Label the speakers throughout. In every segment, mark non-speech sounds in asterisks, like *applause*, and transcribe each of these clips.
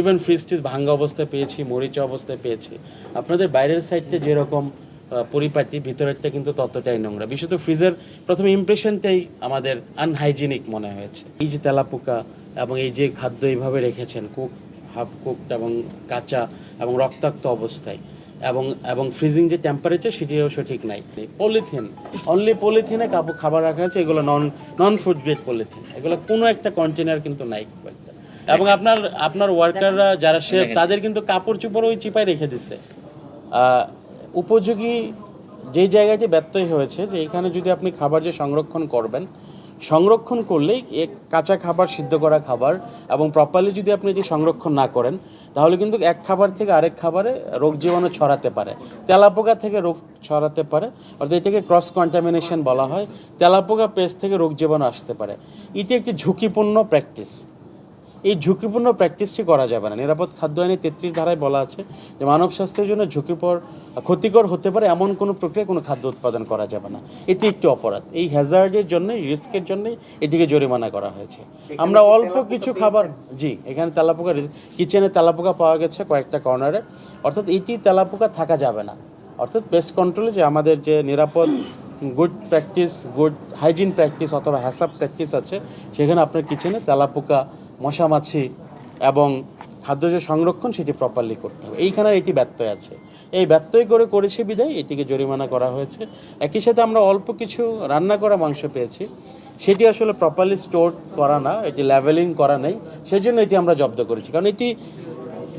Speaker 1: Even fridge টিজ ভাঙ্গা অবস্থায় পেয়েছি, মরিচা অবস্থায় পেয়েছি। আপনাদের বাইরের সাইডটা যেরকম পরিপাটি, ভিতরেরটা কিন্তু ততটাই নোংরা। বিশেষত ফ্রিজের প্রথম ইমপ্রেশনটাই আমাদের আনহাইজিনিক মনে হয়েছে। এই যে তেলাপোকা এবং এই যে খাদ্য এইভাবে রেখেছেন কুক হাফ কুকড এবং কাঁচা এবং রক্তাক্ত অবস্থায়। এবং এবং ফ্রিজিং যে টেম্পারেচার সেটিও সঠিক নাই। পলিথিন অনলি পলিথিনে কাপড় খাবার রাখা আছে, এগুলো non non food grade polythene এগুলো কোনো একটা কন্টেনার কিন্তু নাই। খুব এবং আপনার আপনার ওয়ার্কাররা যারা শেফ তাদের কিন্তু কাপড় চোপড় ওই চিপায় রেখে দিছে। উপযোগী যেই জায়গাটি ব্যত্যয় হয়েছে যে এখানে যদি আপনি খাবার যে সংরক্ষণ করবেন সংরক্ষণ করলেই কাঁচা খাবার সিদ্ধ করা খাবার এবং প্রপারলি যদি আপনি এটি সংরক্ষণ না করেন তাহলে কিন্তু এক খাবার থেকে আরেক খাবারে রোগ জীবাণু ছড়াতে পারে। তেলাপোকা থেকে রোগ ছড়াতে পারে অর্থাৎ এটাকে ক্রস কন্টামিনেশন বলা হয়। তেলাপোকা পেস্ট থেকে রোগ জীবাণু আসতে পারে। এটি একটি ঝুঁকিপূর্ণ প্র্যাকটিস এই ঝুঁকিপূর্ণ প্র্যাকটিসটি করা যাবে না। নিরাপদ খাদ্য আইনে তেত্রিশ ধারায় বলা আছে যে মানব স্বাস্থ্যের জন্য ঝুঁকিপর ক্ষতিকর হতে পারে এমন কোনো প্রক্রিয়া কোনো খাদ্য উৎপাদন করা যাবে না। এটি একটি অপরাধ। এই হ্যাজার্ডের জন্যই রিস্কের জন্যই এটিকে জরিমানা করা হয়েছে। আমরা অল্প কিছু খাবার জি এখানে তেলাপোকা কিচেনে তেলাপোকা পাওয়া গেছে কয়েকটা কর্নারে অর্থাৎ এটি তেলাপোকা থাকা যাবে না। অর্থাৎ পেস্ট কন্ট্রোলে যে আমাদের যে নিরাপদ good practice good hygiene practice অথবা হ্যাসাপ প্র্যাকটিস আছে সেখানে আপনার কিচেনে তেলাপোকা মশা মাছি এবং খাদ্য যে সংরক্ষণ সেটি প্রপারলি করতে হবে। এইখানে এটি ব্যত্যয় আছে। এই ব্যত্যয় করে করেছে বিদায় এটিকে জরিমানা করা হয়েছে। একই সাথে আমরা অল্প কিছু রান্না করা মাংস পেয়েছি। সেটি আসলে প্রপারলি স্টোর করা না, এটি লেভেলিং করা নেই। সেই জন্য এটি আমরা জব্দ করেছি। কারণ এটি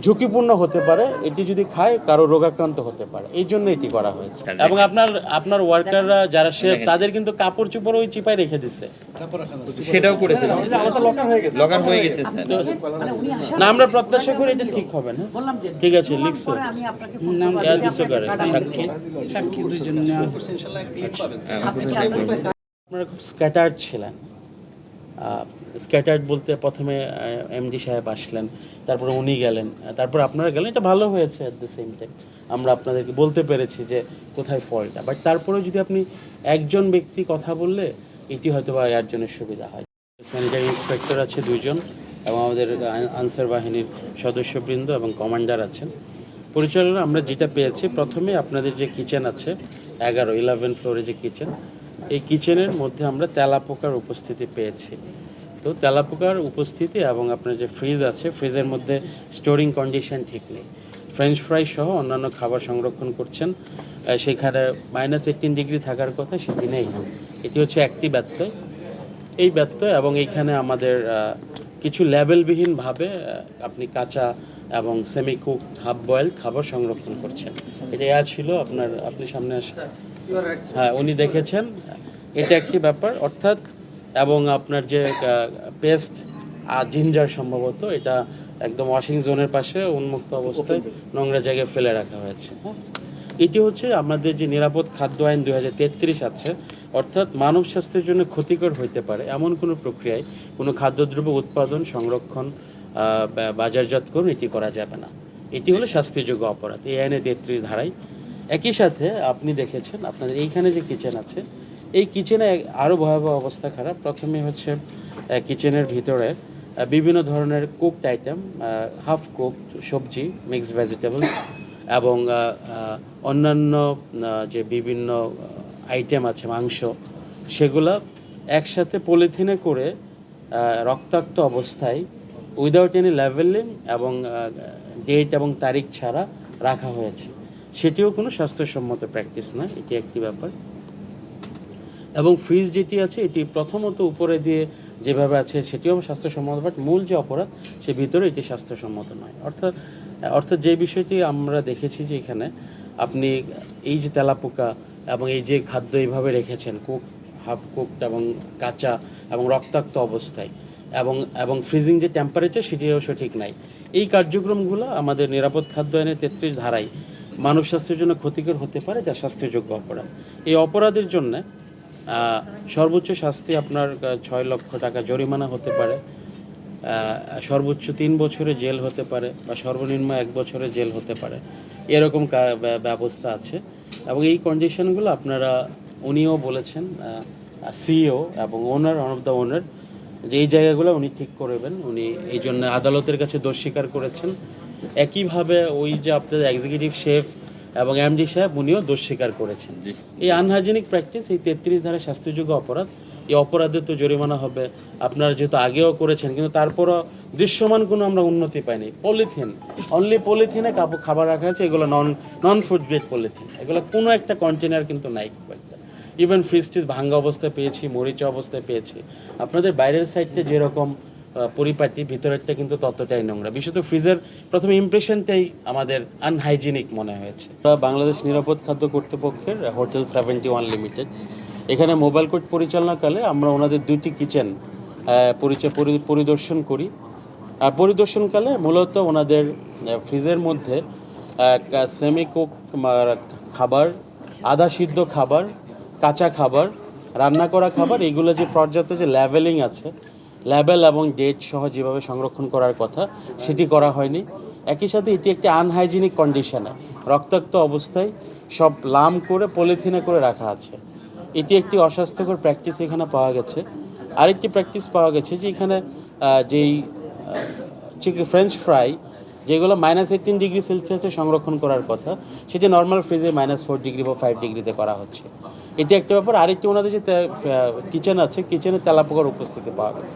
Speaker 1: ঝুঁকিপূর্ণ হতে পারে এটি যদি খায় কারও রোগাক্রান্ত হতে পারে। এই জন্য এটি করা হয়েছে। এবং আপনার আপনার ওয়ার্কাররা যারা শেফ তাদের কিন্তু কাপড় চোপড় ওই চিপায় রেখে দিছে।
Speaker 2: সেটাও করে লকার হয়ে গেছে।
Speaker 3: মানে
Speaker 1: না আমরা প্রত্যাশা করি এটা ঠিক হবে না। ঠিক আছে লিখছো।
Speaker 3: পরে আমি আপনাকে
Speaker 1: দিছো করে। সাক্ষী।
Speaker 4: সাক্ষী দুজন
Speaker 3: আপনার
Speaker 1: আপনারা খুব স্ক্যাটার্ড ছিলেন। স্ক্যাটার্ড বলতে প্রথমে এমডি সাহেব আসলেন, তারপরে উনি গেলেন তারপর আপনারা গেলেন, এটা ভালো হয়েছে অ্যাট দ্য সেম টাইম আমরা আপনাদেরকে বলতে পেরেছি যে কোথায় ফলটা। বাট তারপরেও যদি আপনি একজন ব্যক্তি কথা বললে, এটি হয়তো বা একজনের সুবিধা হয়। স্যানিটারি ইন্সপেক্টর আছে দুজন, এবং আমাদের আনসার বাহিনীর সদস্যবৃন্দ এবং কমান্ডার আছেন। পরিচালনা আমরা যেটা পেয়েছি, প্রথমে আপনাদের যে কিচেন আছে, এগারো ইলেভেন ফ্লোরে যে কিচেন এই কিচেনের মধ্যে আমরা তেলাপোকার উপস্থিতি পেয়েছি। তো তেলাপোকার উপস্থিতি এবং আপনার যে ফ্রিজ আছে ফ্রিজের মধ্যে স্টোরিং কন্ডিশন ঠিক নেই। ফ্রেঞ্চ ফ্রাই সহ অন্যান্য খাবার সংরক্ষণ করছেন। সেখানে মাইনাস এইটিন ডিগ্রি থাকার কথা সেটি নেই। এটি হচ্ছে একটি ব্যত্যয়। এই ব্যত্যয় এবং এইখানে আমাদের কিছু লেভেলবিহীনভাবে আপনি কাঁচা এবং সেমি কুক হাফ বয়েল খাবার সংরক্ষণ করছেন। এটা ছিল আপনার, আপনি সামনে আসেন। হ্যাঁ উনি দেখেছেন। এটা একটি ব্যাপার অর্থাৎ এবং আপনার যে পেস্ট আর জিঞ্জার সম্ভবত এটা একদম ওয়াশিং জোনের পাশে উন্মুক্ত অবস্থায় নোংরা জায়গায় ফেলে রাখা হয়েছে। হ্যাঁ এটি হচ্ছে আমাদের যে নিরাপদ খাদ্য আইন দুই হাজার তেত্রিশ আছে অর্থাৎ মানব স্বাস্থ্যের জন্য ক্ষতিকর হইতে পারে এমন কোনো প্রক্রিয়ায় কোনো খাদ্যদ্রব্য উৎপাদন সংরক্ষণ বাজারজাতকরণ এটি করা যাবে না। এটি হলো শাস্তিযোগ্য অপরাধ। এই আইনে তেত্রিশ ধারায় একই সাথে আপনি দেখেছেন আপনাদের এইখানে যে কিচেন আছে, এই কিচেনে আরও ভয়াবহ অবস্থা খারাপ। প্রথমে হচ্ছে কিচেনের ভিতরে বিভিন্ন ধরনের কুকড আইটেম হাফ কুকড সবজি মিক্সড ভেজিটেবলস *coughs* এবং অন্যান্য যে বিভিন্ন আইটেম আছে, মাংস, সেগুলা একসাথে পলিথিনে করে রক্তাক্ত অবস্থায় উইদাউট এনি লেভেলিং এবং ডেট এবং তারিখ ছাড়া রাখা হয়েছে। সেটিও কোনো স্বাস্থ্যসম্মত প্র্যাকটিস না এটি একটি ব্যাপার। এবং ফ্রিজ যেটি আছে, এটি প্রথমত উপরে দিয়ে যেভাবে আছে, সেটিও স্বাস্থ্যসম্মত বাট মূল যে অপরাধ, সে ভিতরে এটি স্বাস্থ্যসম্মত নয়। অর্থাৎ অর্থাৎ যে বিষয়টি আমরা দেখেছি যে এখানে, আপনি এই যে তেলাপোকা এবং এই যে খাদ্য এইভাবে রেখেছেন কুক হাফ কুকড এবং কাঁচা এবং রক্তাক্ত অবস্থায়, এবং এবং ফ্রিজিং যে টেম্পারেচার সেটিও সঠিক নাই। এই কার্যক্রমগুলো আমাদের নিরাপদ খাদ্য আইনের তেত্রিশ ধারায় মানব স্বাস্থ্যের জন্য ক্ষতিকর হতে পারে যা শাস্তিযোগ্য অপরাধ। এই অপরাধের জন্য সর্বোচ্চ শাস্তি আপনার ছয় লক্ষ টাকা জরিমানা হতে পারে। সর্বোচ্চ তিন বছরে জেল হতে পারে বা সর্বনিম্ন এক বছরে জেল হতে পারে। এরকম ব্যবস্থা আছে। এবং এই কন্ডিশনগুলো আপনারা, উনিও বলেছেন সিইও এবং owner one of the owner যে এই জায়গাগুলো উনি ঠিক করবেন। উনি এই জন্য আদালতের কাছে দোষ স্বীকার করেছেন। একইভাবে ওই যে আপনাদের এক্সিকিউটিভ শেফ এবং এমডি সাহেব উনিও দোষ স্বীকার করেছেন। এই আনহাইজেনিক প্র্যাকটিস এই তেত্রিশ ধারা শাস্তিযোগ্য অপরাধ এই অপরাধে তো জরিমানা হবে। আপনারা যেহেতু আগেও করেছেন কিন্তু তারপরও দৃশ্যমান কোনো আমরা উন্নতি পাইনি। পলিথিন অনলি পলিথিনে কাপড় খাবার রাখা আছে এগুলো non non food grade polythene এগুলো কোনো একটা কন্টেনার কিন্তু নাই খুব একটা। ইভেন ফ্রিজ টিজ ভাঙ্গা অবস্থায় পেয়েছি মরিচা অবস্থায় পেয়েছি। আপনাদের বাইরের সাইডটা যেরকম পরিপাটি, ভিতরেরটা কিন্তু ততটাই নোংরা। বিশেষত ফ্রিজের প্রথমে ইমপ্রেশনটাই আমাদের আনহাইজিনিক মনে হয়েছে। বাংলাদেশ নিরাপদ খাদ্য কর্তৃপক্ষের হোটেল সেভেন্টি ওয়ান লিমিটেড। এখানে মোবাইল কোর্ট পরিচালনাকালে আমরা ওনাদের দুটি কিচেন পরিচয় পরিদর্শন করি। পরিদর্শনকালে মূলত ওনাদের ফ্রিজের মধ্যে সেমি কুক খাবার, আধা সিদ্ধ খাবার, কাঁচা খাবার, রান্না করা খাবার, এগুলো যে পর্যাপ্ত যে লেভেলিং আছে লেভেল এবং ডেট সহ যেভাবে সংরক্ষণ করার কথা, সেটি করা হয়নি। একই সাথে এটি একটি আনহাইজিনিক কন্ডিশনে রক্তাক্ত অবস্থায় সব লাম করে, পলিথিনে করে রাখা আছে। এটি একটি অস্বাস্থ্যকর প্র্যাকটিস এখানে পাওয়া গেছে। আরেকটি প্র্যাকটিস পাওয়া গেছে যে এখানে যেই চিকেন ফ্রেঞ্চ ফ্রাই যেগুলো মাইনাস এইটিন ডিগ্রি সেলসিয়াসে সংরক্ষণ করার কথা, সেটি নর্মাল ফ্রিজে মাইনাস ফোর ডিগ্রি বা ফাইভ ডিগ্রিতে করা হচ্ছে। এটি একটা ব্যাপার। আরেকটি ওনাদের যে কিচেন আছে কিচেনে তেলাপোকার উপস্থিতি পাওয়া গেছে।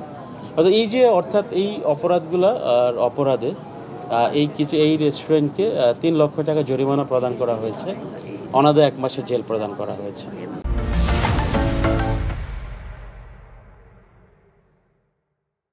Speaker 1: অর্থাৎ এই যে, অর্থাৎ এই অপরাধগুলো, আর অপরাধে এই কিছু, এই রেস্টুরেন্টকে তিন লক্ষ টাকা জরিমানা প্রদান করা হয়েছে। অনাদে এক মাসের জেল প্রদান করা হয়েছে।